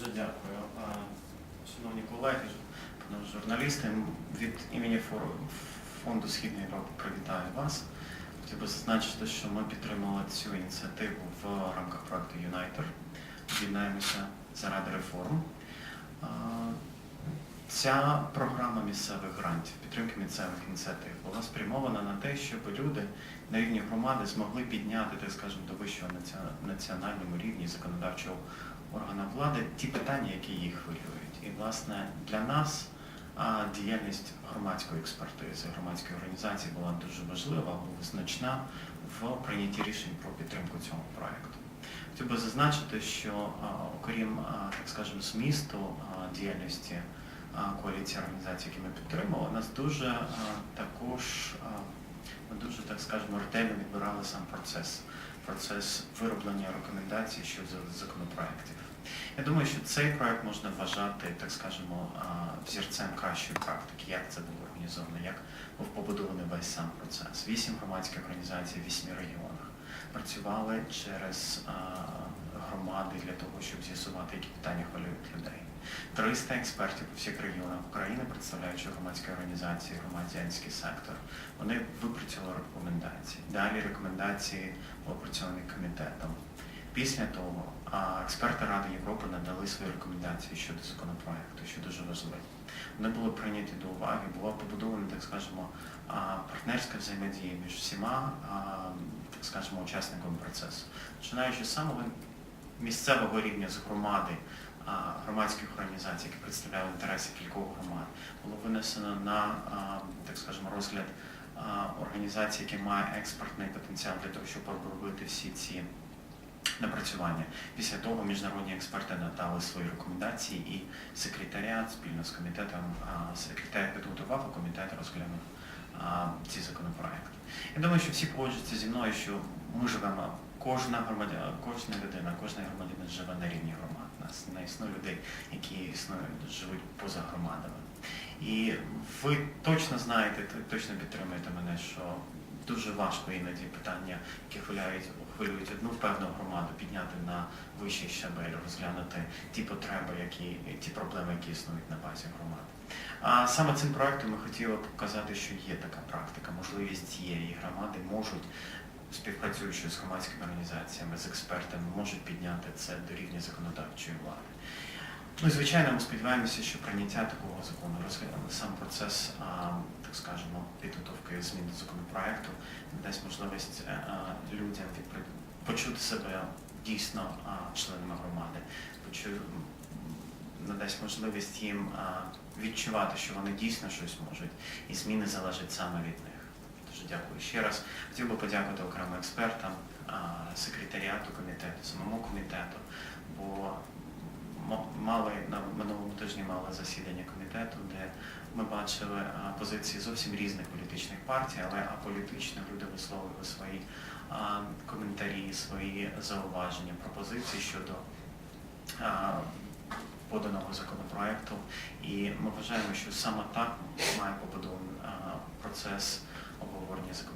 Дуже дякую. Шановні колеги, журналісти, від імені фонду Східної Європи привітаю вас. Хотів би зазначити, що ми підтримали цю ініціативу в рамках проекту Uniter. Об'єднаємося заради реформ. Ця програма місцевих грантів, підтримки місцевих ініціатив, була спрямована на те, щоб люди на рівні громади змогли підняти, так скажемо, до вищого національному рівні законодавчого органа влади ті питання, які їх хвилюють. І, власне, для нас діяльність громадської експертизи, громадської організації була дуже важлива, була значна в прийнятті рішень про підтримку цього проекту. Хотів би зазначити, що окрім, так скажемо, змісту діяльності коаліції організацій, які ми підтримували, нас дуже також ми дуже, так скажемо, ретельно відбирали сам процес, процес вироблення рекомендацій щодо законопроєктів. Я думаю, що цей проект можна вважати, так скажемо, взірцем кращої практики, як це було організовано, як був побудований весь сам процес. Вісім громадських організацій в вісьми регіонах працювали через громади для того, щоб з'ясувати, які питання хвилюють людей. 300 експертів у всіх регіонах України, представляючи громадські організації, громадянський сектор, вони випрацювали рекомендації. Далі рекомендації опрацьовані комітетом. Після того експерти Ради Європи надали свої рекомендації щодо законопроекту, що дуже важливо. Вони були прийняті до уваги, була побудована, так скажемо, партнерська взаємодія між всіма, так скажемо, учасниками процесу. Починаючи з самого місцевого рівня з громади, громадських організацій, які представляли інтереси кількох громад, було винесено на, так скажемо, розгляд організації, які мають експортний потенціал для того, щоб обробити всі ці напрацювання. Після того міжнародні експерти надали свої рекомендації і секретаріат спільно з комітетом, а, секретар підготував, а комітет розглянув ці законопроекти. Я думаю, що всі погоджуються зі мною, що ми живемо, кожна громадяна, кожна людина, кожна громадянин живе на рівні громад. У Нас не існує людей, які існують, живуть поза громадами. І ви точно знаєте, точно підтримуєте мене, що дуже важко іноді питання, які хвилюють, хвилюють одну певну громаду, підняти на вищий щабель, розглянути ті потреби, які, ті проблеми, які існують на базі громад. А саме цим проектом ми хотіли показати, що є така практика, можливість і громади можуть, співпрацюючи з громадськими організаціями, з експертами, можуть підняти це до рівня законодавчої влади. Ну звичайно, ми сподіваємося, що прийняття такого закону розглянули сам процес, так скажемо, підготовки змін до законопроекту дасть можливість е, людям відпри- почути себе дійсно членами громади, надасть можливість їм відчувати, що вони дійсно щось можуть, і зміни залежать саме від них. Дуже дякую ще раз. Хотів би подякувати окремо експертам, секретаріату комітету, самому комітету, бо мали на минулому тижні мали засідання комітету, де ми бачили позиції зовсім різних політичних партій, але аполітично люди висловили свої коментарі, свої зауваження, пропозиції щодо поданого законопроекту. І ми вважаємо, що саме так має побудований процес обговорення законодавства.